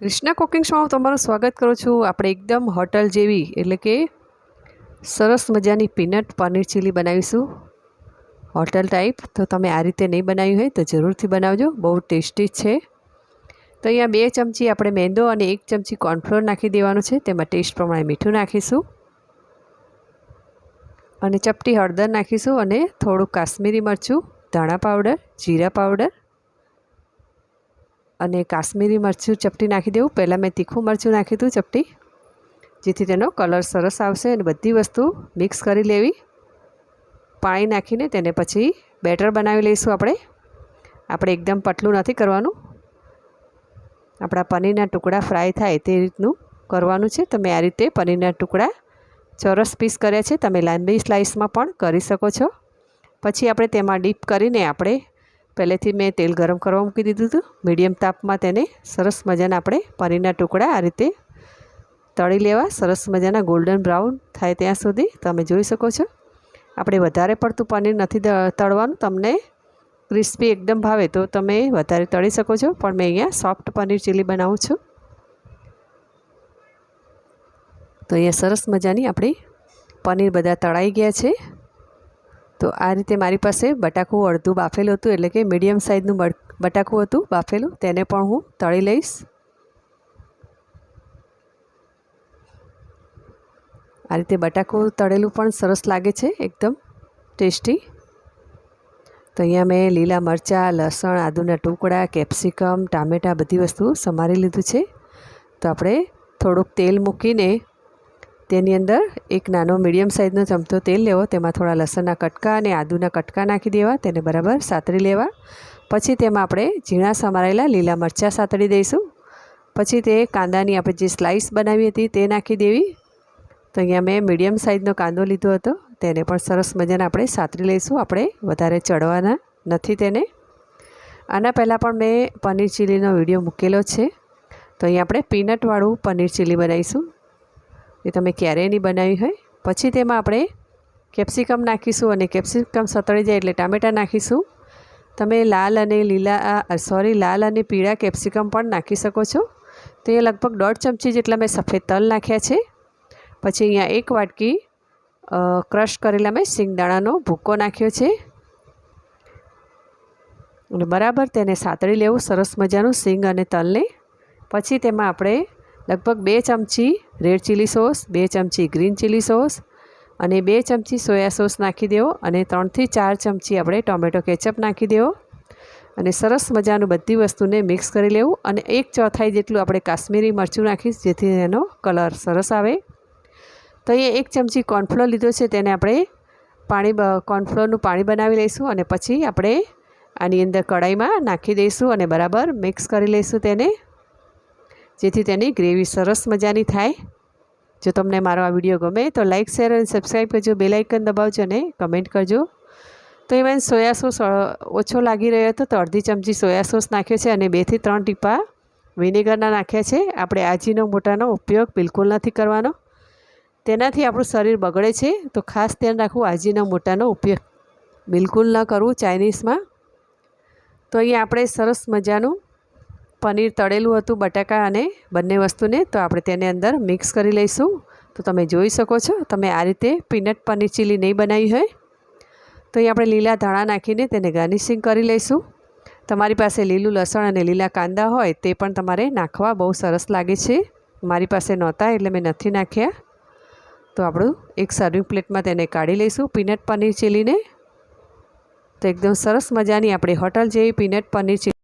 Krishna cooking શોમાં તમારું સ્વાગત કરું છું. આપણે એકદમ હોટલ જેવી, એટલે કે સરસ મજાની પીનટ પનીર ચીલી બનાવીશું. હોટલ ટાઈપ તો તમે આ રીતે નહીં બનાવ્યું હોય તો જરૂરથી બનાવજો. બહુ ટેસ્ટી છે. તો અહીંયા બે ચમચી આપણે મેંદો અને એક ચમચી કોર્નફ્લોર નાખી દેવાનું છે. તેમાં ટેસ્ટ પ્રમાણે મીઠું નાખીશું. અને ચપટી હળદર નાખીશું અને થોડું કાશ્મીરી મરચું, ધાણા પાવડર જીરા પાવડર અને કાશ્મીરી મરચું ચપટી નાખી દેવું. પહેલાં મેં તીખું મરચું નાખ્યું હતું ચપટી, જેથી તેનો કલર સરસ આવશે અને બધી વસ્તુ મિક્સ કરી લેવી. પાણી નાખીને તેને પછી બેટર બનાવી લઈશું આપણે. આપણે એકદમ પતલું નથી કરવાનું. આપણા પનીરના ટુકડા ફ્રાય થાય તે રીતનું કરવાનું છે. તમે આ રીતે પનીરના ટુકડા ચોરસ પીસ કર્યા છે. તમે લાંબી સ્લાઇસમાં પણ કરી શકો છો. પછી આપણે તેમાં ડીપ કરીને આપણે પહેલેથી મેં તેલ ગરમ કરવા મૂકી દીધું હતું. મીડિયમ તાપમાં તેને સરસ મજાના આપણે પનીરના ટુકડા આ રીતે તળી લેવા. સરસ મજાના ગોલ્ડન બ્રાઉન થાય ત્યાં સુધી તમે જોઈ શકો છો. આપણે વધારે પડતું પનીર નથી તળવાનું. તમને ક્રિસ્પી એકદમ ભાવે તો તમે વધારે તળી શકો છો. પણ મેં અહીંયા સોફ્ટ પનીર ચીલી બનાવું છું. તો અહીંયા સરસ મજાની આપણી પનીર બધા તળાઈ ગયા છે. તો આ રીતે મારી પાસે બટાકું અડધું બાફેલું હતું, એટલે કે મીડિયમ સાઇઝનું બટાકું હતું, બાફેલું. તેને પણ હું તળી લઈશ. આ રીતે બટાકું તળેલું પણ સરસ લાગે છે, એકદમ ટેસ્ટી. તો અહીંયા મેં લીલા મરચાં, લસણ, આદુના ટુકડા, કેપ્સિકમ, ટામેટાં બધી વસ્તુ સમારી લીધું છે. તો આપણે થોડુંક તેલ મૂકીને તેની અંદર એક નાનો મીડિયમ સાઇઝનો ચમચો તેલ લેવો, તેમાં થોડા લસણના કટકા અને આદુના કટકા નાખી દેવા, તેને બરાબર સાતરી લેવા. પછી તેમાં આપણે ઝીણા સમારેલા લીલા મરચાં સાતળી દઈશું. પછી તે કાંદાની આપણે જે સ્લાઇસ બનાવી હતી તે નાખી દેવી. તો અહીંયા મેં મીડિયમ સાઇઝનો કાંદો લીધો હતો, તેને પણ સરસ મજાના આપણે સાતરી લઈશું. આપણે વધારે ચડવાના નથી તેને. આના પહેલાં પણ મેં પનીર ચીલીનો વીડિયો મૂકેલો છે. તો અહીંયા આપણે પીનટવાળું પનીર ચીલી બનાવીશું. એ તમે ક્યારેયની બનાવી હોય. પછી તેમાં આપણે કેપ્સિકમ નાખીશું અને કેપ્સિકમ સતળી જાય એટલે ટામેટાં નાખીશું. તમે લાલ અને લીલા સોરી, લાલ અને પીળા કેપ્સિકમ પણ નાખી શકો છો. તો એ લગભગ દોઢ ચમચી જેટલા મેં સફેદ તલ નાખ્યા છે. પછી અહીંયા એક વાટકી ક્રશ કરેલા મેં સિંગદાણાનો ભૂક્કો નાખ્યો છે. અને બરાબર તેને સાતળી લેવું સરસ મજાનું સિંગ અને તલને. પછી તેમાં આપણે લગભગ બે ચમચી રેડ ચીલી સોસ, બે ચમચી ગ્રીન ચીલી સોસ અને બે ચમચી સોયા સોસ નાખી દેવો અને ત્રણથી ચાર ચમચી આપણે ટોમેટો કેચઅપ નાખી દેવો. અને સરસ મજાનું બધી વસ્તુને મિક્સ કરી લેવું અને એક ચોથાઈ જેટલું આપણે કાશ્મીરી મરચું નાખીશ, જેથી એનો કલર સરસ આવે. તો અહીંયા એક ચમચી કોર્નફ્લોર લીધો છે, તેને આપણે પાણી કોર્નફ્લોરનું પાણી બનાવી લઈશું અને પછી આપણે આની અંદર કઢાઈમાં નાખી દઈશું અને બરાબર મિક્સ કરી લઈશું તેને. જેથી તેની ગ્રેવી સરસ મજાની થાય. જો તમને મારો આ વીડિયો ગમે તો લાઇક શેર અને સબસ્ક્રાઈબ કરજો. બે લાઇકન દબાવજો અને કમેન્ટ કરજો. તો એમાં સોયા સોસ ઓછો લાગી રહ્યો હતો તો અડધી ચમચી સોયા સોસ નાખ્યો છે અને બેથી ત્રણ ટીપા વિનેગરના નાખ્યા છે. આપણે આજીનો મોટાનો ઉપયોગ બિલકુલ નથી કરવાનો. તેનાથી આપણું શરીર બગડે છે. તો ખાસ ધ્યાન રાખવું આજીનો મોટાનો ઉપયોગ. બિલકુલ ન કરવું ચાઇનીઝમાં. તો અહીંયા આપણે સરસ મજાનું પનીર તળેલું હતું બટાકા અને બંને વસ્તુને, તો આપણે તેને અંદર મિક્સ કરી લઈશું. તો તમે જોઈ શકો છો, તમે આ રીતે પીનટ પનીર ચીલી નહીં બનાવી હોય. તો અહીં આપણે લીલા ધાણા નાખીને તેને ગાર્નિશિંગ કરી લઈશું. તમારી પાસે લીલું લસણ અને લીલા કાંદા હોય તે પણ તમારે નાખવા બહુ સરસ લાગે છે. મારી પાસે નહોતા એટલે મેં નથી નાખ્યા. તો આપણું એક સર્વિંગ પ્લેટમાં તેને કાઢી લઈશું પીનટ પનીર ચીલીને તો એકદમ સરસ મજાની આપણે હોટલ જેવી પીનટ પનીર ચીલી